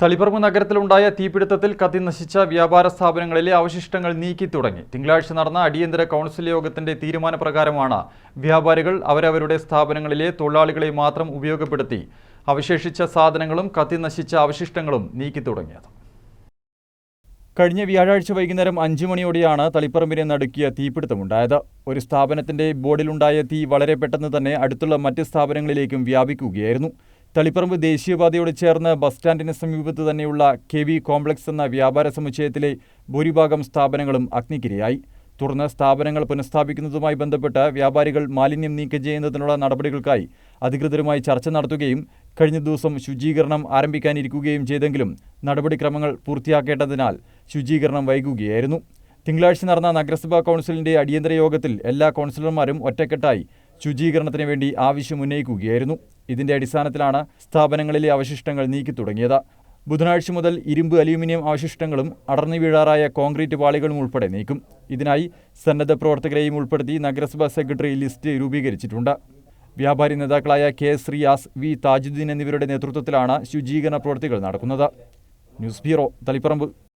തളിപ്പറമ്പ് നഗരത്തിലുണ്ടായ തീപിടുത്തത്തിൽ കത്തിനശിച്ച വ്യാപാര സ്ഥാപനങ്ങളിലെ അവശിഷ്ടങ്ങൾ നീക്കി തുടങ്ങി. തിങ്കളാഴ്ച നടന്ന അടിയന്തര കൗൺസിൽ യോഗത്തിന്റെ തീരുമാനപ്രകാരമാണ് വ്യാപാരികൾ അവരവരുടെ സ്ഥാപനങ്ങളിലെ തൊഴിലാളികളെ മാത്രം ഉപയോഗപ്പെടുത്തി അവശേഷിച്ച സാധനങ്ങളും കത്തിനശിച്ച അവശിഷ്ടങ്ങളും നീക്കി തുടങ്ങിയത്. കഴിഞ്ഞ വ്യാഴാഴ്ച വൈകുന്നേരം അഞ്ചു മണിയോടെയാണ് തളിപ്പറമ്പിനെ നടുക്കിയ തീപിടുത്തമുണ്ടായത്. ഒരു സ്ഥാപനത്തിന്റെ ബോർഡിലുണ്ടായ തീ വളരെ പെട്ടെന്ന് തന്നെ അടുത്തുള്ള മറ്റ് സ്ഥാപനങ്ങളിലേക്കും വ്യാപിക്കുകയായിരുന്നു. തളിപ്പറമ്പ് ദേശീയപാതയോട് ചേർന്ന് ബസ് സ്റ്റാൻഡിന് സമീപത്ത് തന്നെയുള്ള കെ വി കോംപ്ലക്സ് എന്ന വ്യാപാര സമുച്ചയത്തിലെ ഭൂരിഭാഗം സ്ഥാപനങ്ങളും അഗ്നിക്കിരയായി. തുടർന്ന് സ്ഥാപനങ്ങൾ പുനഃസ്ഥാപിക്കുന്നതുമായി ബന്ധപ്പെട്ട് വ്യാപാരികൾ മാലിന്യം നീക്കം ചെയ്യുന്നതിനുള്ള നടപടികൾക്കായി അധികൃതരുമായി ചർച്ച നടത്തുകയും കഴിഞ്ഞ ദിവസം ശുചീകരണം ആരംഭിക്കാനിരിക്കുകയും ചെയ്തെങ്കിലും നടപടിക്രമങ്ങൾ പൂർത്തിയാക്കേണ്ടതിനാൽ ശുചീകരണം വൈകുകയായിരുന്നു. തിങ്കളാഴ്ച നടന്ന നഗരസഭാ കൗൺസിലിന്റെ അടിയന്തര യോഗത്തിൽ എല്ലാ കൗൺസിലർമാരും ഒറ്റക്കെട്ടായി ശുചീകരണത്തിന് വേണ്ടി ആവശ്യം ഉന്നയിക്കുകയായിരുന്നു. ഇതിന്റെ അടിസ്ഥാനത്തിലാണ് സ്ഥാപനങ്ങളിലെ അവശിഷ്ടങ്ങൾ നീക്കി തുടങ്ങിയത്. ബുധനാഴ്ച മുതൽ ഇരുമ്പ് അലൂമിനിയം അവശിഷ്ടങ്ങളും അടർന്നു വീഴാറായ കോൺക്രീറ്റ് പാളികളും ഉൾപ്പെടെ നീക്കും. ഇതിനായി സന്നദ്ധ പ്രവർത്തകരെയും ഉൾപ്പെടുത്തി നഗരസഭാ സെക്രട്ടറി ലിസ്റ്റ് രൂപീകരിച്ചിട്ടുണ്ട്. വ്യാപാരി നേതാക്കളായ കെ റിയാസ് വി താജുദ്ദീൻ എന്നിവരുടെ നേതൃത്വത്തിലാണ് ശുചീകരണ പ്രവൃത്തികൾ നടക്കുന്നത്. News bureau Taliparamba.